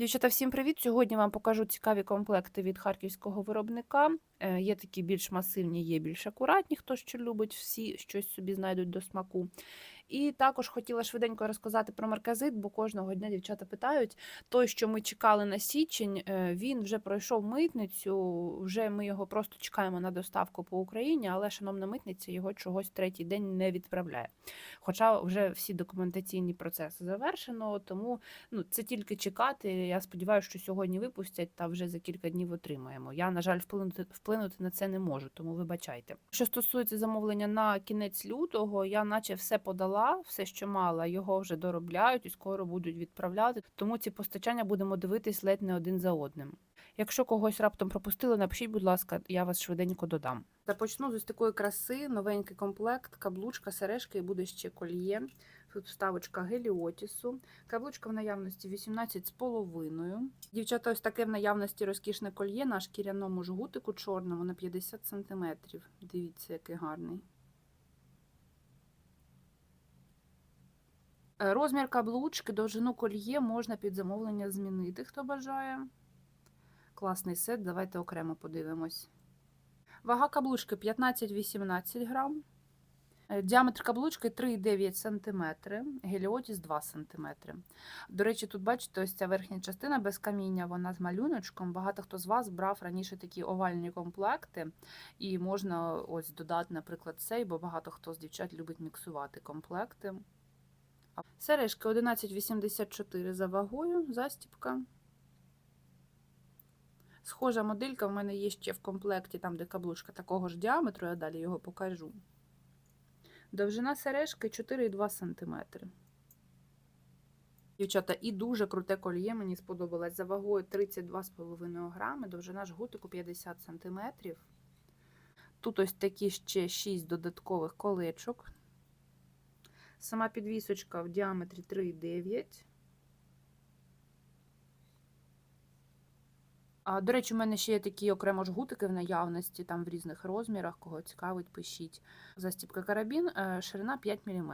Дівчата, всім привіт! Сьогодні вам покажу цікаві комплекти від харківського виробника. Е, Є такі більш масивні, є більш акуратні, хто що любить, всі щось собі знайдуть до смаку. І також хотіла швиденько розказати про марказит, бо кожного дня дівчата питають. Той, що ми чекали на січень, е, він вже пройшов митницю. Вже ми його просто чекаємо на доставку по Україні, але шановна митниця його чогось третій день не відправляє. Хоча вже всі документаційні процеси завершено, тому ну це тільки чекати. Я сподіваюся, що сьогодні випустять та вже за кілька днів отримаємо. Я, на жаль, вплинути вплинути на це не можу, тому вибачайте. Що стосується замовлення на кінець лютого, я наче все подала, все, що мала, його вже доробляють і скоро будуть відправляти. Тому ці постачання будемо дивитись ледь не один за одним. Якщо когось раптом пропустили, напишіть, будь ласка, я вас швиденько додам. Започну з ось такої краси, новенький комплект, каблучка, сережки і буде ще кольє. Тут вставочка геліотісу. Каблучка в наявності 18,5. Дівчата, ось таке в наявності розкішне кольє на шкіряному жгутику чорному на 50 см. Дивіться, який гарний. Розмір каблучки, довжину кольє можна під замовлення змінити, хто бажає. Класний сет, давайте окремо подивимось. Вага каблучки 15-18 грам. Діаметр каблучки 3,9 см, геліотіс 2 см. До речі, тут бачите, ось ця верхня частина без каміння, вона з малюночком. Багато хто з вас брав раніше такі овальні комплекти, і можна ось додати, наприклад, цей, бо багато хто з дівчат любить міксувати комплекти. Сережки 11,84 за вагою, застіпка. Схожа моделька в мене є ще в комплекті, там, де каблучка такого ж діаметру, я далі його покажу. Довжина сережки 4,2 см. Дівчата, і дуже круте кольє, мені сподобалось. За вагою 32,5 грами, довжина жгутику 50 см. Тут ось такі ще 6 додаткових колечок. Сама підвісочка в діаметрі 3,9. А, До речі, у мене ще є такі окремо жгутики в наявності, там в різних розмірах, кого цікавить, пишіть. Застіпка карабін, е, ширина 5 мм.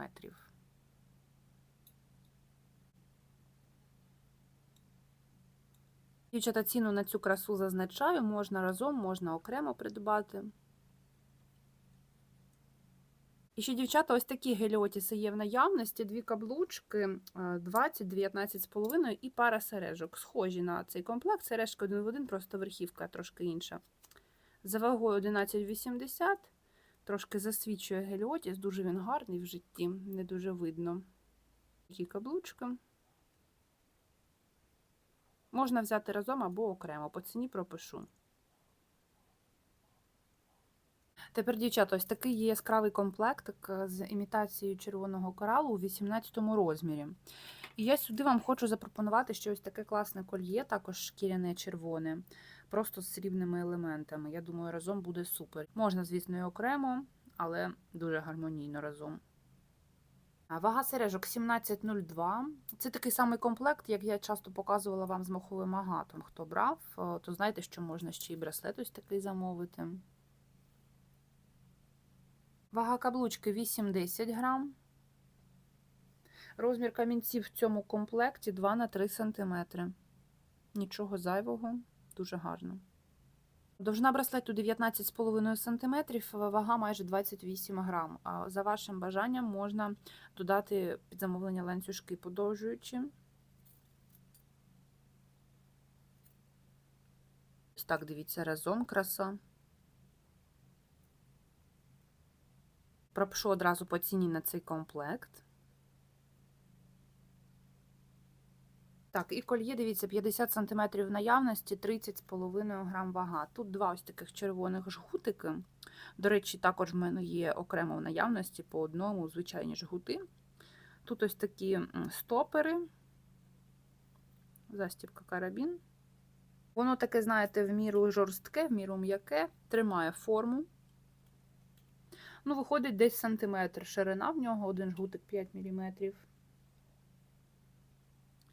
Дівчата, ціну на цю красу зазначаю, можна разом, можна окремо придбати. І ще, дівчата, ось такі геліотіси є в наявності, дві каблучки 20, 19,5 і пара сережок. Схожі на цей комплект. Сережка один в один, просто верхівка трошки інша. За вагою 11,80. Трошки засвічує геліотіс, дуже він гарний в житті, не дуже видно. Такі каблучки. Можна взяти разом або окремо, по ціні пропишу. Тепер, дівчата, ось такий яскравий комплектик з імітацією червоного коралу у 18 розмірі. І я сюди вам хочу запропонувати ще ось таке класне кольє, також шкіряне червоне, просто з срібними елементами. Я думаю, разом буде супер. Можна, звісно, і окремо, але дуже гармонійно разом. Вага сережок 17,02. Це такий самий комплект, як я часто показувала вам з моховим агатом. Хто брав, то знаєте, що можна ще й браслет ось такий замовити. Вага каблучки 8-10 грам. Розмір камінців в цьому комплекті 2 на 3 см. Нічого зайвого, дуже гарно. Довжина браслету 19,5 см, вага майже 28 грам. А за вашим бажанням можна додати під замовлення ланцюжки подовжуючі. Ось так, дивіться, разом краса. Пропишу одразу по ціні на цей комплект. Так, і кольє, дивіться, 50 см в наявності, 30,5 грам вага. Тут два ось таких червоних жгутики. До речі, також в мене є окремо в наявності по одному звичайні жгути. Тут ось такі стопери, застібка карабін. Воно таке, знаєте, в міру жорстке, в міру м'яке, тримає форму. Ну, виходить десь сантиметр. Ширина в нього, один жгутик 5 мм.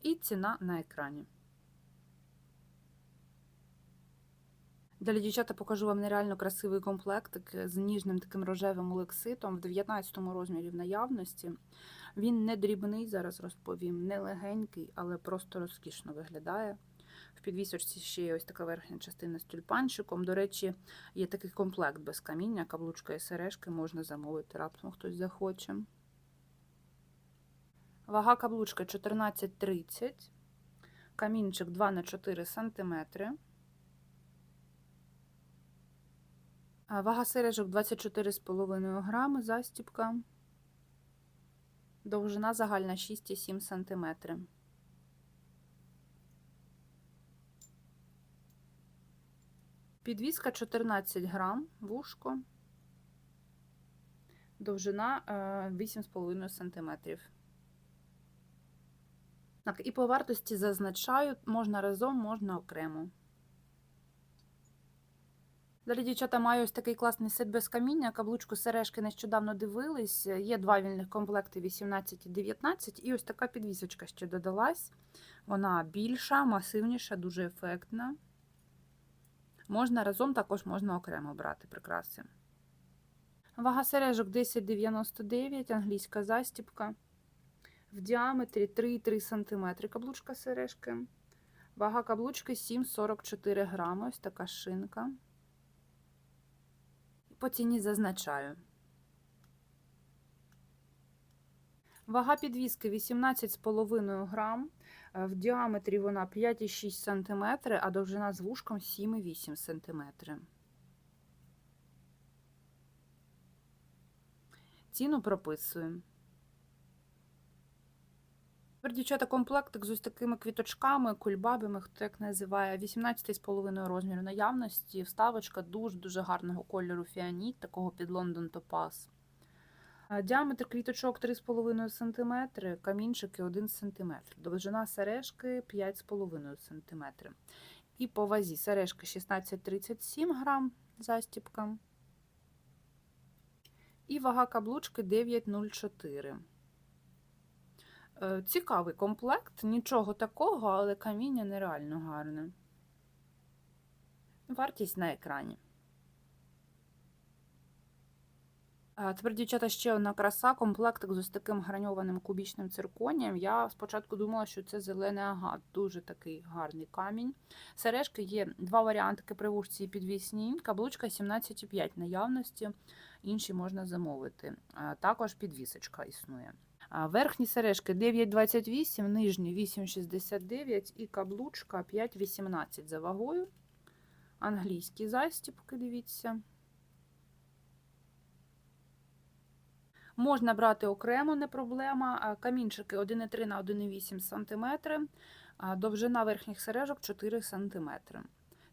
І ціна на екрані. Далі, дівчата, покажу вам нереально красивий комплектик з ніжним таким рожевим олекситом в 19 розмірі в наявності. Він не дрібний, зараз розповім, не легенький, але просто розкішно виглядає. Підвісочці ще є ось така верхня частина з тюльпанчиком. До речі, є такий комплект без каміння, каблучка і сережки можна замовити, раптом хтось захоче. Вага каблучка 14,30, камінчик 2 на 4 см. Вага сережок 24,5 грами, застіпка. Довжина загальна 6,7 см. Підвіска 14 грам, вушко. Довжина 8,5 см. Так, і по вартості зазначаю, можна разом, можна окремо. Далі, дівчата, маю ось такий класний сет без каміння. Каблучку сережки нещодавно дивились. Є два вільних комплекти 18 і 19. І ось така підвісочка ще додалась. Вона більша, масивніша, дуже ефектна. Можна разом, також можна окремо брати прикраси. Вага сережок 10,99, англійська застіпка. В діаметрі 3,3 см каблучка сережки. Вага каблучки 7,44 грами. Ось така шинка. По ціні зазначаю. Вага підвіски 18,5 грам. В діаметрі вона 5,6 см, а довжина з вушком 7,8 см. Ціну прописую. Тепер, дівчата, комплектик з ось такими квіточками, кульбабами, хто як називає, 18,5 розміру наявності. Вставочка дуже-дуже гарного кольору фіаніт, такого під Лондон Топаз. Діаметр квіточок 3,5 см, камінчики 1 см. Довжина сережки 5,5 см. І по вазі сережки 16,37 грам застіпка. І вага каблучки 9,04 Цікавий комплект, нічого такого, але каміння нереально гарне. Вартість на екрані. А Тепер, дівчата, ще одна краса, комплектик з ось таким граньованим кубічним цирконієм. Я спочатку думала, що це зелений агат, дуже такий гарний камінь. Сережки є два варіанти при вушці і підвісні. Каблучка 17,5 наявності, інші можна замовити. Також підвісочка існує. Верхні сережки 9,28, нижні 8,69 і каблучка 5,18 за вагою. Англійські застіпки, дивіться. Можна брати окремо, не проблема. Камінчики 1,3 на 1,8 см, довжина верхніх сережок 4 см.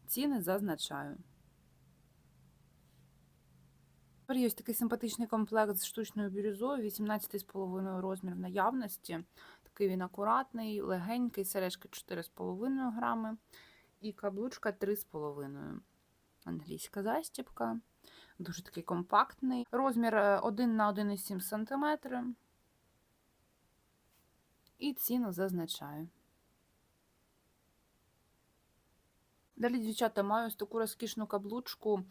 Ціни зазначаю. Тепер є ось такий симпатичний комплект з штучною бірюзою, 18,5 розмір в наявності. Такий він акуратний, легенький, сережки 4,5 грами і каблучка 3,5. Англійська застіпка. Дуже такий компактний. Розмір 1 на 1,7 см. І ціну зазначаю. Далі, дівчата, маю ось таку розкішну каблучку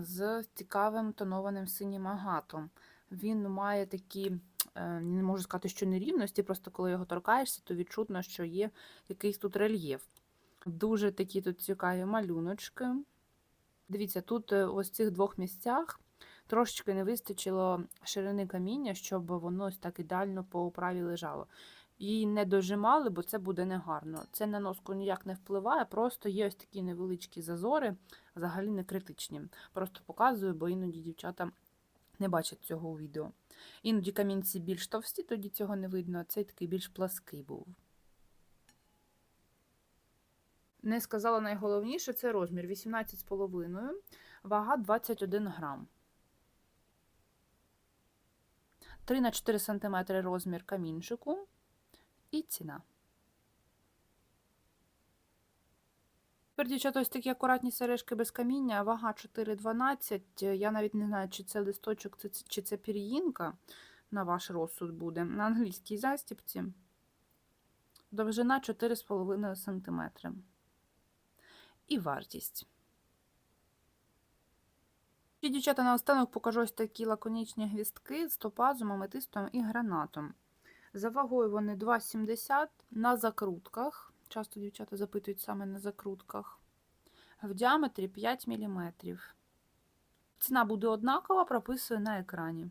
з цікавим тонованим синім агатом. Він має такі, е, не можу сказати, що нерівності, просто коли його торкаєшся, то відчутно, що є якийсь тут рельєф. Дуже такі тут цікаві малюночки. Дивіться, тут е, ось цих двох місцях трошечки не вистачило ширини каміння, щоб воно ось так ідеально по оправі лежало. Її не дожимали, бо це буде негарно. Це на носку ніяк не впливає, просто є ось такі невеличкі зазори, взагалі не критичні. Просто показую, бо іноді дівчата не бачать цього у відео. Іноді камінці більш товсті, тоді цього не видно, а цей такий більш плаский був. Не сказала найголовніше, це розмір 18,5, вага 21 грам. 3 на 4 см розмір камінчику і ціна. Тепер, дівчата, ось такі акуратні сережки без каміння, вага 4,12. Я навіть не знаю, чи це листочок, чи це пір'їнка на ваш розсуд буде. На англійській застіпці. Довжина 4,5 см. І вартість. І, дівчата, наостанок покажу ось такі лаконічні гвістки з топазом, аметистом і гранатом. За вагою вони 2,70 на закрутках. Часто дівчата запитують саме на закрутках. В діаметрі 5 мм. Ціна буде однакова, прописую на екрані.